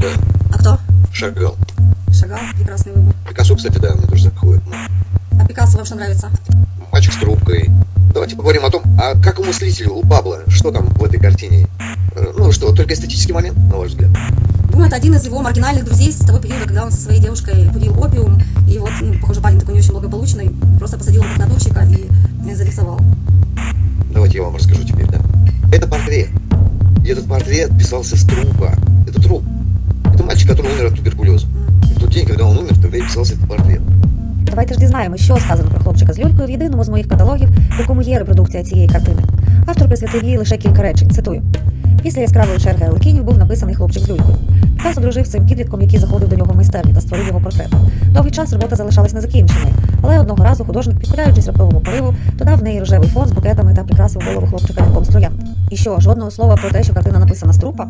Да, А кто? Шагал. Шагал. Прекрасный выбор. Пикассо, кстати, да, мне тоже заходит. Ну, А Пикассо вам что нравится? Мальчик с трубкой. Давайте поговорим о том, а как у мыслителя, у Пабло, что там в этой картине? Э, Ну что, только эстетический момент, на ваш взгляд? Ну, это один из его маргинальных друзей с того периода, когда он со своей девушкой курил опиум. И вот, ну, похоже, парень такой не очень благополучный. Просто посадил его как надувчика и э, зарисовал. Давайте я вам расскажу теперь, да. Это портрет. И этот портрет писался с трупа. Это труп. Это мальчик, который умер от туберкулеза. И в тот день, когда он умер, тогда и писался этот портрет. Давайте ж дізнаємося, що сказано про хлопчика з люлькою в єдиному з моїх каталогів, в якому є репродукція цієї картини. Автор присвятив їй лише кілька речень. Цитую: після яскравої черги Арлекінів був написаний хлопчик з люлькою. Пікассо дружив з цим підлітком, який заходив до нього в майстерню та створив його портрет. Довгий час робота залишалась незакінченою, але одного разу художник, підкоряючись раптовому пориву, додав в неї рожевий фон з букетами та прикрасив голову хлопчика вінком з троянд. І що, жодного слова про те, що картина написана з трупа?